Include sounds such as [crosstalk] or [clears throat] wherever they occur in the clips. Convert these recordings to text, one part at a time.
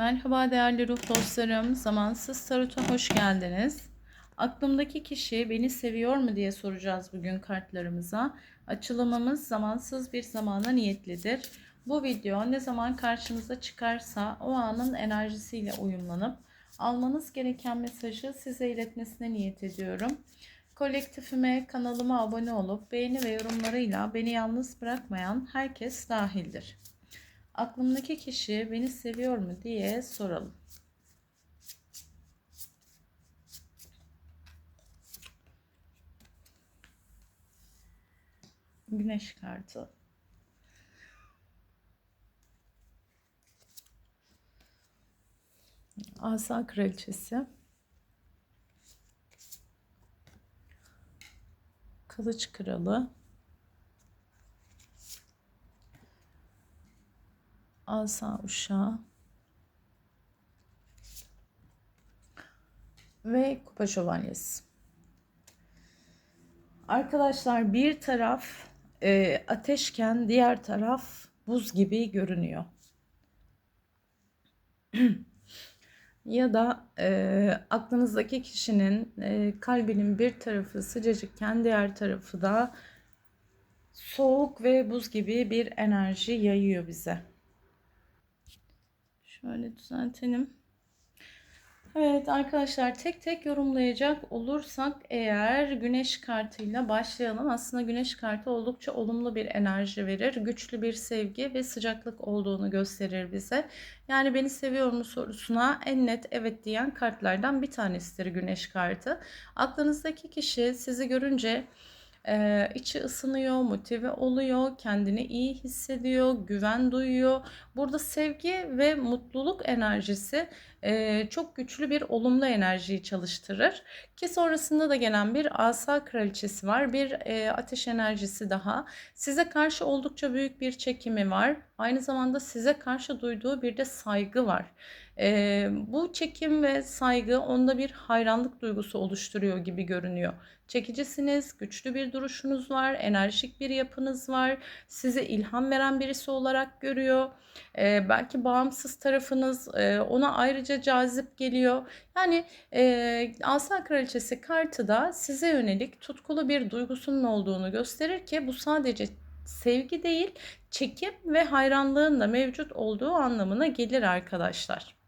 Merhaba değerli ruh dostlarım. Zamansız Tarot'a hoş geldiniz. Aklımdaki kişi beni seviyor mu diye soracağız bugün kartlarımıza. Açılımımız zamansız bir zamana niyetlidir. Bu video ne zaman karşınıza çıkarsa o anın enerjisiyle uyumlanıp almanız gereken mesajı size iletmesine niyet ediyorum. Kolektifime, kanalıma abone olup beğeni ve yorumlarıyla beni yalnız bırakmayan herkes dahildir. Aklımdaki kişi beni seviyor mu diye soralım. Güneş kartı. Asa kraliçesi. Kılıç kralı. Asa uşağı. Ve kupa şövalyesi. Arkadaşlar bir taraf e, ateşken diğer taraf buz gibi görünüyor. [clears throat] ya da e, aklınızdaki kişinin e, kalbinin bir tarafı sıcacıkken diğer tarafı da soğuk ve buz gibi bir enerji yayıyor bize. Şöyle düzeltelim. Evet arkadaşlar tek tek yorumlayacak olursak eğer güneş kartıyla başlayalım. Aslında güneş kartı oldukça olumlu bir enerji verir. Güçlü bir sevgi ve sıcaklık olduğunu gösterir bize. Yani beni seviyor mu sorusuna en net evet diyen kartlardan bir tanesidir güneş kartı. Aklınızdaki kişi sizi görünce ee, içi ısınıyor, motive oluyor, kendini iyi hissediyor, güven duyuyor. Burada sevgi ve mutluluk enerjisi e, çok güçlü bir olumlu enerjiyi çalıştırır. Ki sonrasında da gelen bir asa kraliçesi var, bir e, ateş enerjisi daha. Size karşı oldukça büyük bir çekimi var. Aynı zamanda size karşı duyduğu bir de saygı var. E, bu çekim ve saygı onda bir hayranlık duygusu oluşturuyor gibi görünüyor. Çekicisiniz, güçlü bir duruşunuz var, enerjik bir yapınız var. Size ilham veren birisi olarak görüyor. E, belki bağımsız tarafınız e, ona ayrıca cazip geliyor. Yani e, Asa Kraliçesi kartı da size yönelik tutkulu bir duygusunun olduğunu gösterir ki bu sadece sevgi değil, çekim ve hayranlığın da mevcut olduğu anlamına gelir arkadaşlar.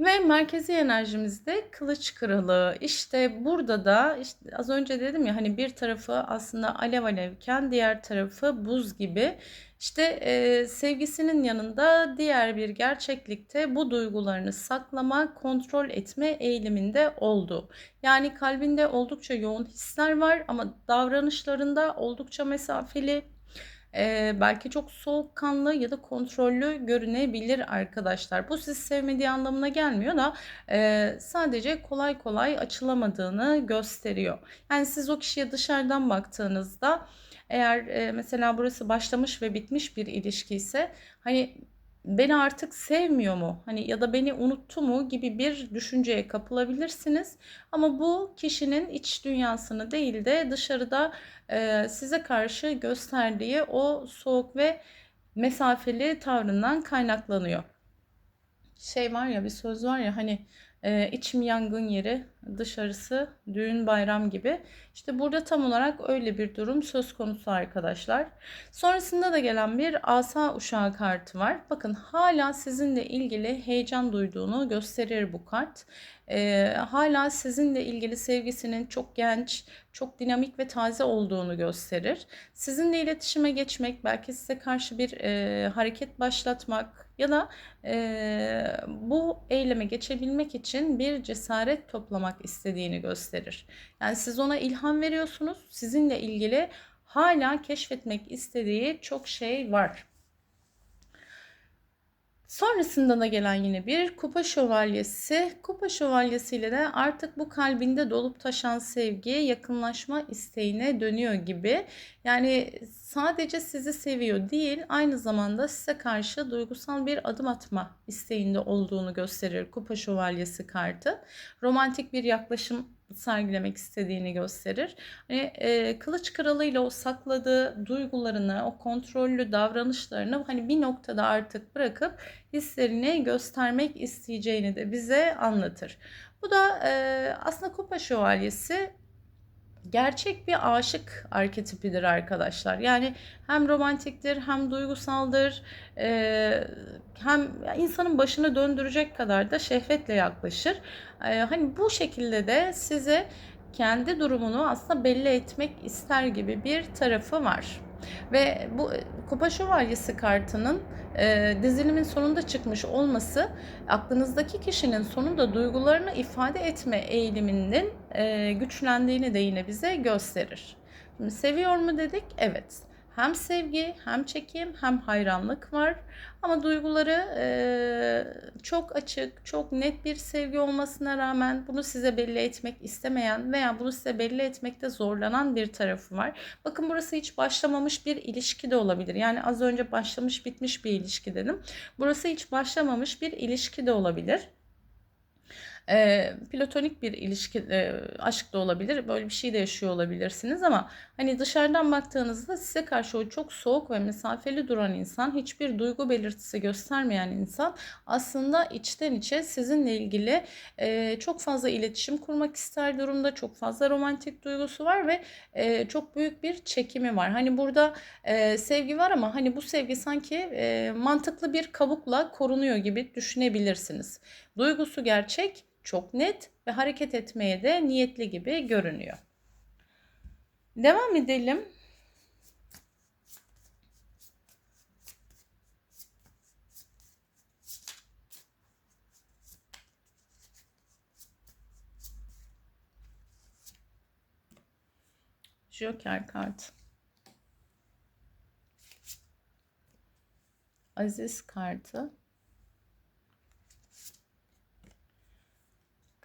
Ve merkezi enerjimizde kılıç kralı. İşte burada da işte az önce dedim ya hani bir tarafı aslında alev alevken diğer tarafı buz gibi. İşte e, sevgisinin yanında diğer bir gerçeklikte bu duygularını saklama, kontrol etme eğiliminde oldu. Yani kalbinde oldukça yoğun hisler var ama davranışlarında oldukça mesafeli, e, belki çok soğukkanlı ya da kontrollü görünebilir arkadaşlar. Bu sizi sevmediği anlamına gelmiyor da e, sadece kolay kolay açılamadığını gösteriyor. Yani siz o kişiye dışarıdan baktığınızda eğer e, mesela burası başlamış ve bitmiş bir ilişki ise hani beni artık sevmiyor mu? Hani ya da beni unuttu mu gibi bir düşünceye kapılabilirsiniz. Ama bu kişinin iç dünyasını değil de dışarıda e, size karşı gösterdiği o soğuk ve mesafeli tavrından kaynaklanıyor. Şey var ya bir söz var ya hani e, içim yangın yeri, dışarısı düğün bayram gibi. İşte burada tam olarak öyle bir durum söz konusu arkadaşlar. Sonrasında da gelen bir asa uşağı kartı var. Bakın hala sizinle ilgili heyecan duyduğunu gösterir bu kart. E, hala sizinle ilgili sevgisinin çok genç, çok dinamik ve taze olduğunu gösterir. Sizinle iletişime geçmek, belki size karşı bir e, hareket başlatmak, ya da e, bu eyleme geçebilmek için bir cesaret toplamak istediğini gösterir. Yani siz ona ilham veriyorsunuz. Sizinle ilgili hala keşfetmek istediği çok şey var. Sonrasında da gelen yine bir kupa şövalyesi. Kupa şövalyesiyle de artık bu kalbinde dolup taşan sevgi, yakınlaşma isteğine dönüyor gibi. Yani sadece sizi seviyor değil, aynı zamanda size karşı duygusal bir adım atma isteğinde olduğunu gösterir kupa şövalyesi kartı. Romantik bir yaklaşım sergilemek istediğini gösterir. Hani e, kılıç kralıyla o sakladığı duygularını, o kontrollü davranışlarını hani bir noktada artık bırakıp hislerini göstermek isteyeceğini de bize anlatır. Bu da e, aslında kupa şövalyesi gerçek bir aşık arketipidir arkadaşlar. Yani hem romantiktir hem duygusaldır e, hem insanın başını döndürecek kadar da şehvetle yaklaşır. E, hani bu şekilde de size kendi durumunu aslında belli etmek ister gibi bir tarafı var. Ve bu Kupa Şövalyesi kartının e, dizilimin sonunda çıkmış olması aklınızdaki kişinin sonunda duygularını ifade etme eğiliminin e, güçlendiğini de yine bize gösterir. Şimdi seviyor mu dedik? Evet hem sevgi hem çekim hem hayranlık var. Ama duyguları e, çok açık, çok net bir sevgi olmasına rağmen bunu size belli etmek istemeyen veya bunu size belli etmekte zorlanan bir tarafı var. Bakın burası hiç başlamamış bir ilişki de olabilir. Yani az önce başlamış bitmiş bir ilişki dedim. Burası hiç başlamamış bir ilişki de olabilir e, platonik bir ilişki, e, aşk da olabilir. Böyle bir şey de yaşıyor olabilirsiniz ama hani dışarıdan baktığınızda size karşı o çok soğuk ve mesafeli duran insan, hiçbir duygu belirtisi göstermeyen insan aslında içten içe sizinle ilgili e, çok fazla iletişim kurmak ister durumda. Çok fazla romantik duygusu var ve e, çok büyük bir çekimi var. Hani burada e, sevgi var ama hani bu sevgi sanki e, mantıklı bir kabukla korunuyor gibi düşünebilirsiniz. Duygusu gerçek çok net ve hareket etmeye de niyetli gibi görünüyor. Devam edelim. Joker kart. Aziz kartı.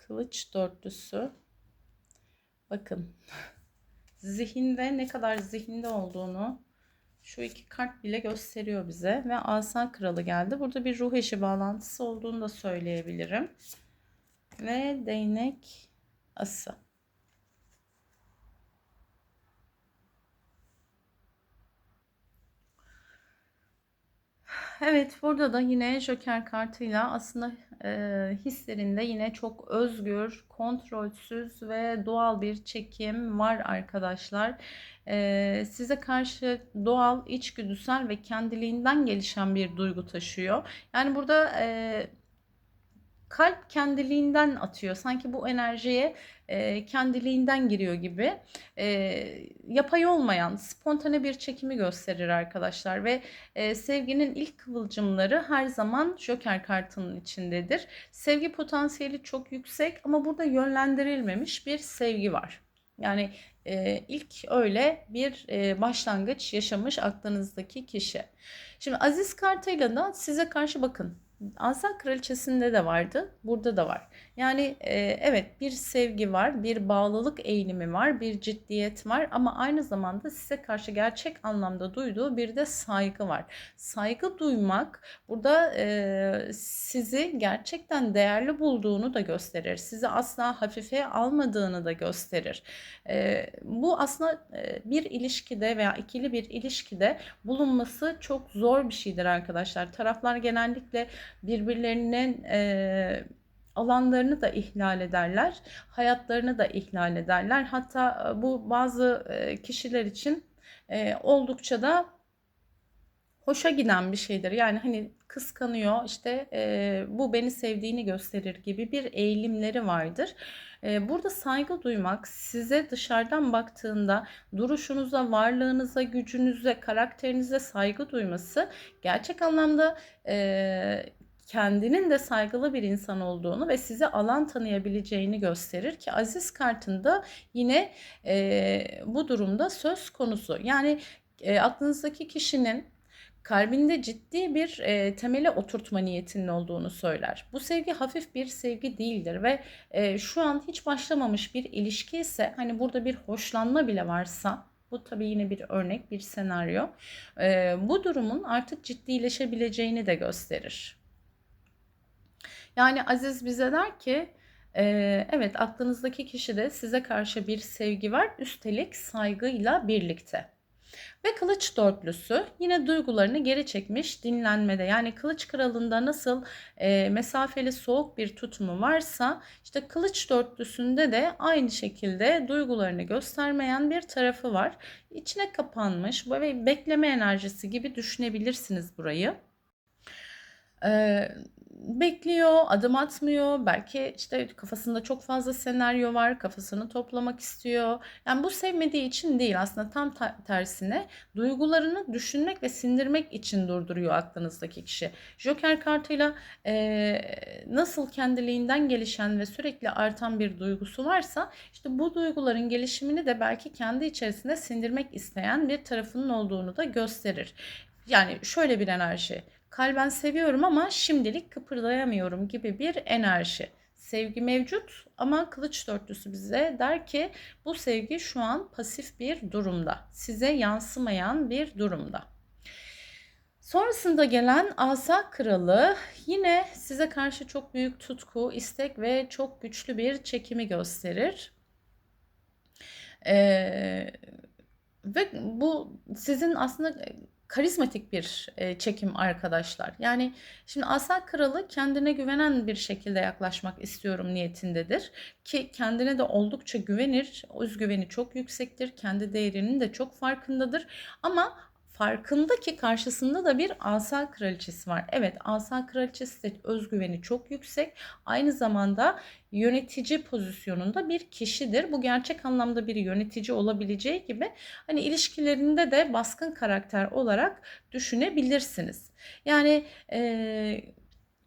Kılıç dörtlüsü. Bakın. [laughs] Zihinde ne kadar zihinde olduğunu şu iki kart bile gösteriyor bize. Ve asa kralı geldi. Burada bir ruh eşi bağlantısı olduğunu da söyleyebilirim. Ve değnek ası. Evet burada da yine Joker kartıyla aslında e, hislerinde yine çok özgür, kontrolsüz ve doğal bir çekim var arkadaşlar. E, size karşı doğal, içgüdüsel ve kendiliğinden gelişen bir duygu taşıyor. Yani burada e, kalp kendiliğinden atıyor. Sanki bu enerjiye e, kendiliğinden giriyor gibi. E, yapay olmayan, spontane bir çekimi gösterir arkadaşlar ve e, sevginin ilk kıvılcımları her zaman Joker kartının içindedir. Sevgi potansiyeli çok yüksek ama burada yönlendirilmemiş bir sevgi var. Yani e, ilk öyle bir e, başlangıç yaşamış aklınızdaki kişi. Şimdi Aziz kartıyla da size karşı bakın Asa Kraliçesi'nde de vardı, burada da var. Yani e, evet bir sevgi var, bir bağlılık eğilimi var, bir ciddiyet var ama aynı zamanda size karşı gerçek anlamda duyduğu bir de saygı var. Saygı duymak burada e, sizi gerçekten değerli bulduğunu da gösterir. Sizi asla hafife almadığını da gösterir. E, bu aslında e, bir ilişkide veya ikili bir ilişkide bulunması çok zor bir şeydir arkadaşlar. Taraflar genellikle birbirlerinin e, alanlarını da ihlal ederler, hayatlarını da ihlal ederler. Hatta e, bu bazı e, kişiler için e, oldukça da hoşa giden bir şeydir. Yani hani kıskanıyor işte e, bu beni sevdiğini gösterir gibi bir eğilimleri vardır. Burada saygı duymak size dışarıdan baktığında duruşunuza, varlığınıza, gücünüze, karakterinize saygı duyması gerçek anlamda e, kendinin de saygılı bir insan olduğunu ve size alan tanıyabileceğini gösterir ki Aziz kartında yine e, bu durumda söz konusu. Yani e, aklınızdaki kişinin kalbinde ciddi bir e, temele oturtma niyetinin olduğunu söyler. Bu sevgi hafif bir sevgi değildir ve e, şu an hiç başlamamış bir ilişki ise hani burada bir hoşlanma bile varsa bu tabii yine bir örnek, bir senaryo. E, bu durumun artık ciddileşebileceğini de gösterir. Yani Aziz bize der ki Ee, evet, aklınızdaki kişide size karşı bir sevgi var, üstelik saygıyla birlikte. Ve kılıç dörtlüsü yine duygularını geri çekmiş dinlenmede. Yani kılıç kralında nasıl e, mesafeli soğuk bir tutumu varsa işte kılıç dörtlüsünde de aynı şekilde duygularını göstermeyen bir tarafı var. İçine kapanmış ve bekleme enerjisi gibi düşünebilirsiniz burayı. Ee, bekliyor, adım atmıyor. Belki işte kafasında çok fazla senaryo var, kafasını toplamak istiyor. Yani bu sevmediği için değil aslında tam tersine duygularını düşünmek ve sindirmek için durduruyor aklınızdaki kişi. Joker kartıyla e, nasıl kendiliğinden gelişen ve sürekli artan bir duygusu varsa işte bu duyguların gelişimini de belki kendi içerisinde sindirmek isteyen bir tarafının olduğunu da gösterir. Yani şöyle bir enerji kalben seviyorum ama şimdilik kıpırdayamıyorum gibi bir enerji. Sevgi mevcut ama kılıç dörtlüsü bize der ki bu sevgi şu an pasif bir durumda. Size yansımayan bir durumda. Sonrasında gelen asa kralı yine size karşı çok büyük tutku, istek ve çok güçlü bir çekimi gösterir. Ee, ve bu sizin aslında karizmatik bir e, çekim arkadaşlar. Yani şimdi Asa Kralı kendine güvenen bir şekilde yaklaşmak istiyorum niyetindedir. Ki kendine de oldukça güvenir. Özgüveni çok yüksektir. Kendi değerinin de çok farkındadır. Ama farkında ki karşısında da bir asa kraliçesi var. Evet asa kraliçesi de özgüveni çok yüksek. Aynı zamanda yönetici pozisyonunda bir kişidir. Bu gerçek anlamda bir yönetici olabileceği gibi hani ilişkilerinde de baskın karakter olarak düşünebilirsiniz. Yani e,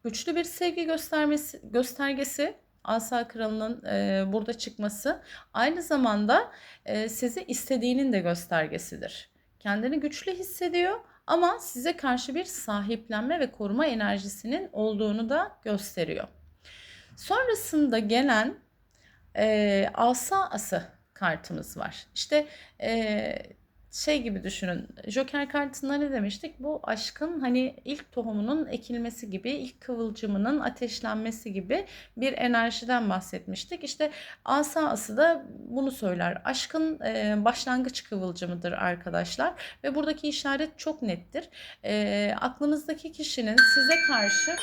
güçlü bir sevgi göstermesi göstergesi Asa Kralı'nın e, burada çıkması aynı zamanda e, sizi istediğinin de göstergesidir. Kendini güçlü hissediyor ama size karşı bir sahiplenme ve koruma enerjisinin olduğunu da gösteriyor. Sonrasında gelen e, asa ası kartımız var. İşte e, şey gibi düşünün. Joker kartında ne demiştik? Bu aşkın hani ilk tohumunun ekilmesi gibi, ilk kıvılcımının ateşlenmesi gibi bir enerjiden bahsetmiştik. İşte asa ası da bunu söyler. Aşkın e, başlangıç kıvılcımıdır arkadaşlar. Ve buradaki işaret çok nettir. E, aklınızdaki kişinin size karşı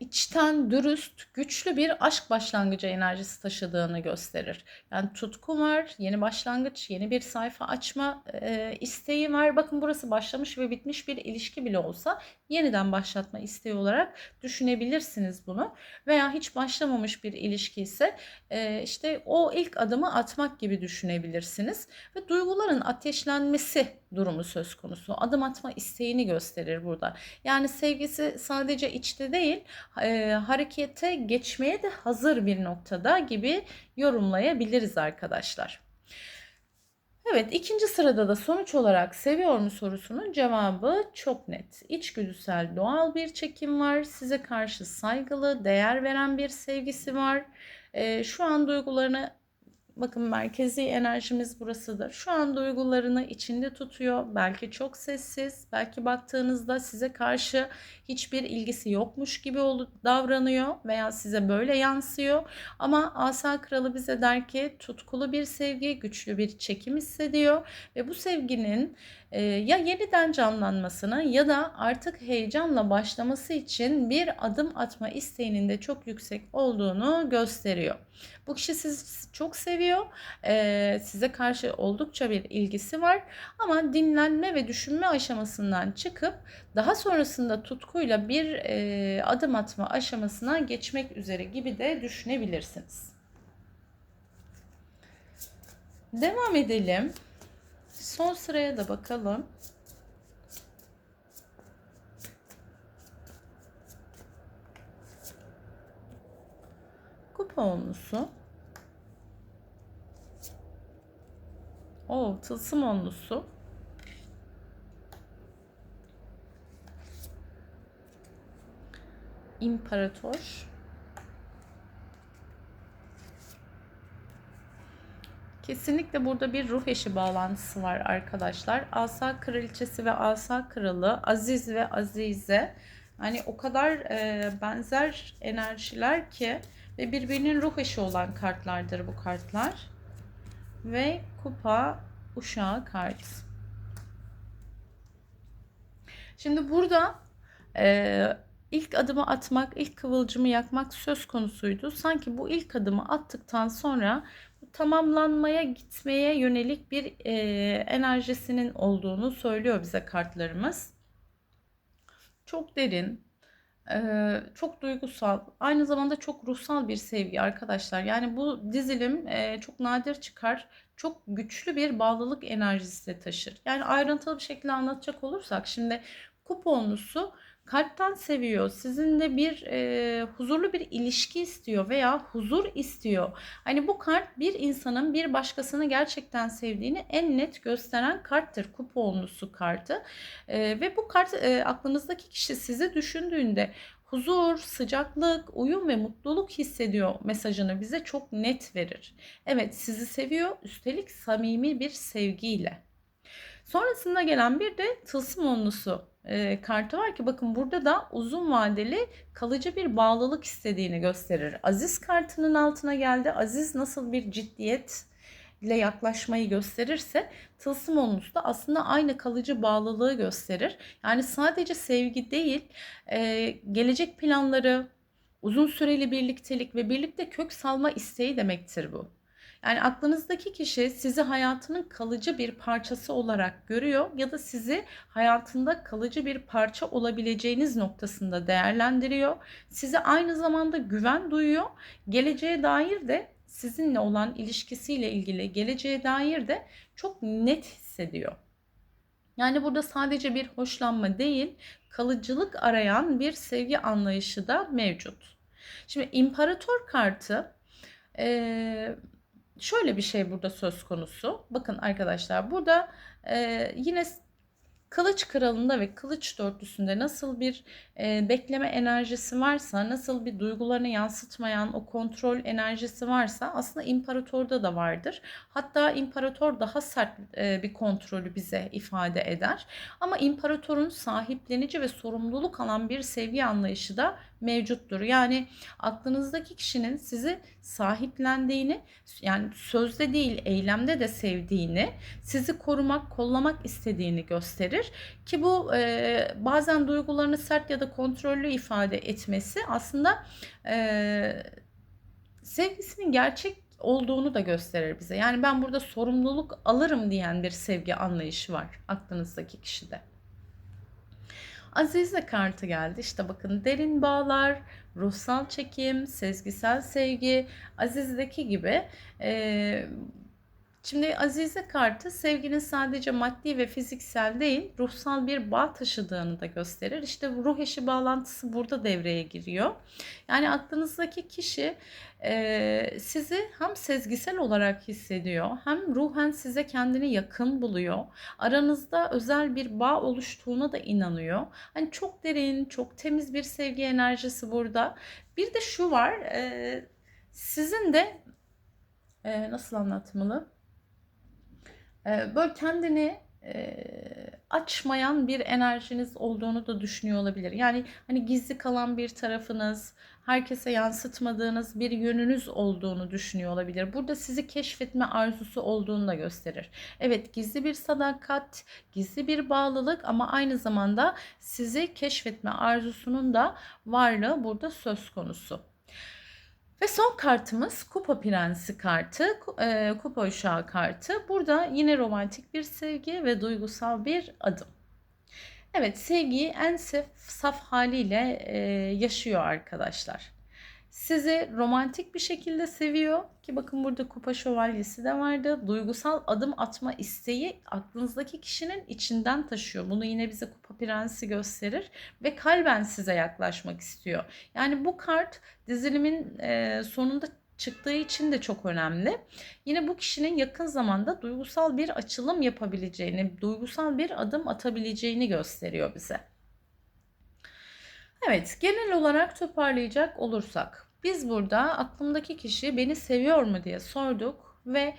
içten, dürüst, güçlü bir aşk başlangıcı enerjisi taşıdığını gösterir. Yani tutku var, yeni başlangıç, yeni bir sayfa açma e, isteği var. Bakın burası başlamış ve bitmiş bir ilişki bile olsa yeniden başlatma isteği olarak düşünebilirsiniz bunu. Veya hiç başlamamış bir ilişki ise e, işte o ilk adımı atmak gibi düşünebilirsiniz. Ve duyguların ateşlenmesi durumu söz konusu. Adım atma isteğini gösterir burada. Yani sevgisi sadece içte değil, e, harekete geçmeye de hazır bir noktada gibi yorumlayabiliriz arkadaşlar. Evet ikinci sırada da sonuç olarak seviyor mu sorusunun cevabı çok net. İçgüdüsel doğal bir çekim var. Size karşı saygılı, değer veren bir sevgisi var. E, şu an duygularını Bakın merkezi enerjimiz burasıdır. Şu an duygularını içinde tutuyor. Belki çok sessiz. Belki baktığınızda size karşı hiçbir ilgisi yokmuş gibi davranıyor veya size böyle yansıyor. Ama Asa Kralı bize der ki tutkulu bir sevgi, güçlü bir çekim hissediyor ve bu sevginin ya yeniden canlanmasını ya da artık heyecanla başlaması için bir adım atma isteğinin de çok yüksek olduğunu gösteriyor. Bu kişi sizi çok seviyor. E, size karşı oldukça bir ilgisi var. Ama dinlenme ve düşünme aşamasından çıkıp daha sonrasında tutkuyla bir e, adım atma aşamasına geçmek üzere gibi de düşünebilirsiniz. Devam edelim. Son sıraya da bakalım. Onlusu. O tılsım onlusu. İmparator. Kesinlikle burada bir ruh eşi bağlantısı var arkadaşlar. Asa kraliçesi ve asa kralı, aziz ve azize Yani o kadar e, benzer enerjiler ki ve birbirinin ruh eşi olan kartlardır bu kartlar. Ve kupa uşağı kart. Şimdi burada e, ilk adımı atmak, ilk kıvılcımı yakmak söz konusuydu. Sanki bu ilk adımı attıktan sonra tamamlanmaya gitmeye yönelik bir e, enerjisinin olduğunu söylüyor bize kartlarımız. Çok derin, e, çok duygusal, aynı zamanda çok ruhsal bir sevgi arkadaşlar. Yani bu dizilim e, çok nadir çıkar. Çok güçlü bir bağlılık enerjisi taşır. Yani ayrıntılı bir şekilde anlatacak olursak şimdi kuponlusu kalpten seviyor. Sizinle bir e, huzurlu bir ilişki istiyor veya huzur istiyor. Hani bu kart bir insanın bir başkasını gerçekten sevdiğini en net gösteren karttır. Kuponlusu kartı. E, ve bu kart e, aklınızdaki kişi sizi düşündüğünde huzur, sıcaklık, uyum ve mutluluk hissediyor mesajını bize çok net verir. Evet sizi seviyor üstelik samimi bir sevgiyle. Sonrasında gelen bir de tılsım onlusu e, kartı var ki bakın burada da uzun vadeli kalıcı bir bağlılık istediğini gösterir. Aziz kartının altına geldi. Aziz nasıl bir ciddiyet ile yaklaşmayı gösterirse tılsım onlusu da aslında aynı kalıcı bağlılığı gösterir. Yani sadece sevgi değil, e, gelecek planları, uzun süreli birliktelik ve birlikte kök salma isteği demektir bu. Yani aklınızdaki kişi sizi hayatının kalıcı bir parçası olarak görüyor ya da sizi hayatında kalıcı bir parça olabileceğiniz noktasında değerlendiriyor. Size aynı zamanda güven duyuyor. Geleceğe dair de sizinle olan ilişkisiyle ilgili geleceğe dair de çok net hissediyor. Yani burada sadece bir hoşlanma değil, kalıcılık arayan bir sevgi anlayışı da mevcut. Şimdi imparator kartı e, şöyle bir şey burada söz konusu. Bakın arkadaşlar burada e, yine Kılıç kralında ve kılıç dörtlüsünde nasıl bir e, bekleme enerjisi varsa, nasıl bir duygularını yansıtmayan o kontrol enerjisi varsa aslında imparatorda da vardır. Hatta imparator daha sert e, bir kontrolü bize ifade eder. Ama imparatorun sahiplenici ve sorumluluk alan bir sevgi anlayışı da mevcuttur. Yani aklınızdaki kişinin sizi sahiplendiğini yani sözde değil eylemde de sevdiğini, sizi korumak, kollamak istediğini gösterir. Ki bu e, bazen duygularını sert ya da kontrollü ifade etmesi aslında e, sevgisinin gerçek olduğunu da gösterir bize. Yani ben burada sorumluluk alırım diyen bir sevgi anlayışı var aklınızdaki kişide. Azize kartı geldi. İşte bakın derin bağlar, ruhsal çekim, sezgisel sevgi, Aziz'deki gibi e, Şimdi Azize kartı sevginin sadece maddi ve fiziksel değil ruhsal bir bağ taşıdığını da gösterir. İşte ruh eşi bağlantısı burada devreye giriyor. Yani aklınızdaki kişi e, sizi hem sezgisel olarak hissediyor hem ruhen size kendini yakın buluyor. Aranızda özel bir bağ oluştuğuna da inanıyor. Hani çok derin, çok temiz bir sevgi enerjisi burada. Bir de şu var, e, sizin de e, nasıl anlatmalı? Ee, böyle kendini e, açmayan bir enerjiniz olduğunu da düşünüyor olabilir. Yani hani gizli kalan bir tarafınız, herkese yansıtmadığınız bir yönünüz olduğunu düşünüyor olabilir. Burada sizi keşfetme arzusu olduğunu da gösterir. Evet gizli bir sadakat, gizli bir bağlılık ama aynı zamanda sizi keşfetme arzusunun da varlığı burada söz konusu. Ve son kartımız Kupa Prensi kartı, e, Kupa Uşağı kartı. Burada yine romantik bir sevgi ve duygusal bir adım. Evet sevgiyi en saf haliyle e, yaşıyor arkadaşlar sizi romantik bir şekilde seviyor ki bakın burada kupa şövalyesi de vardı. Duygusal adım atma isteği aklınızdaki kişinin içinden taşıyor. Bunu yine bize kupa prensi gösterir ve kalben size yaklaşmak istiyor. Yani bu kart dizilimin e, sonunda çıktığı için de çok önemli. Yine bu kişinin yakın zamanda duygusal bir açılım yapabileceğini, duygusal bir adım atabileceğini gösteriyor bize. Evet, genel olarak toparlayacak olursak biz burada aklımdaki kişi beni seviyor mu diye sorduk ve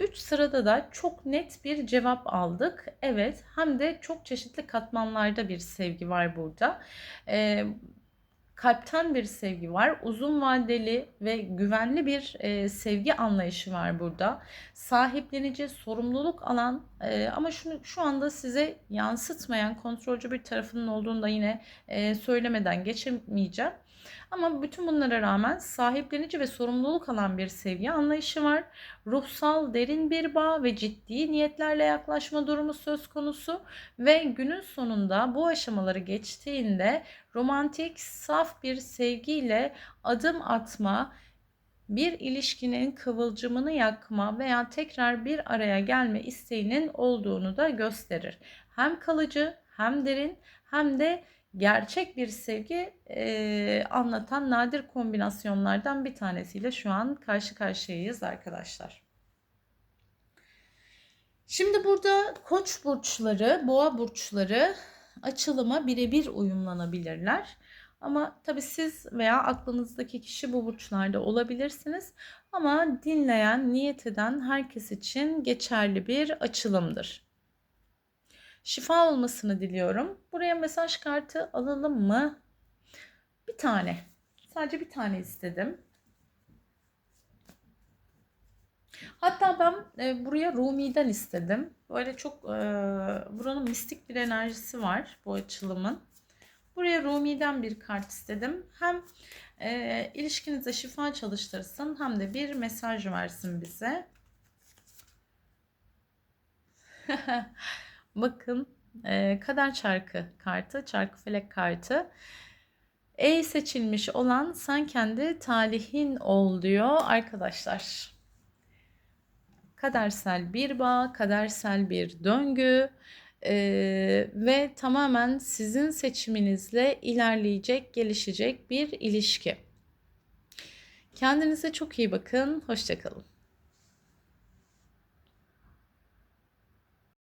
3 sırada da çok net bir cevap aldık. Evet hem de çok çeşitli katmanlarda bir sevgi var burada. Ee, kalpten bir sevgi var. Uzun vadeli ve güvenli bir e, sevgi anlayışı var burada. Sahiplenici, sorumluluk alan e, ama şunu şu anda size yansıtmayan kontrolcü bir tarafının olduğunu da yine e, söylemeden geçemeyeceğim. Ama bütün bunlara rağmen sahiplenici ve sorumluluk alan bir sevgi anlayışı var. Ruhsal derin bir bağ ve ciddi niyetlerle yaklaşma durumu söz konusu ve günün sonunda bu aşamaları geçtiğinde romantik, saf bir sevgiyle adım atma, bir ilişkinin kıvılcımını yakma veya tekrar bir araya gelme isteğinin olduğunu da gösterir. Hem kalıcı, hem derin, hem de gerçek bir sevgi e, anlatan nadir kombinasyonlardan bir tanesiyle şu an karşı karşıyayız arkadaşlar. Şimdi burada koç burçları, boğa burçları açılıma birebir uyumlanabilirler. Ama tabii siz veya aklınızdaki kişi bu burçlarda olabilirsiniz. Ama dinleyen, niyet eden herkes için geçerli bir açılımdır. Şifa olmasını diliyorum. Buraya mesaj kartı alalım mı? Bir tane. Sadece bir tane istedim. Hatta ben e, buraya Rumi'den istedim. Böyle çok e, buranın mistik bir enerjisi var bu açılımın. Buraya Rumi'den bir kart istedim. Hem e, ilişkinize şifa çalıştırsın hem de bir mesaj versin bize. [laughs] Bakın e, kader çarkı kartı, çarkı felek kartı. E seçilmiş olan sen kendi talihin ol diyor arkadaşlar. Kadersel bir bağ, kadersel bir döngü e, ve tamamen sizin seçiminizle ilerleyecek, gelişecek bir ilişki. Kendinize çok iyi bakın. Hoşçakalın.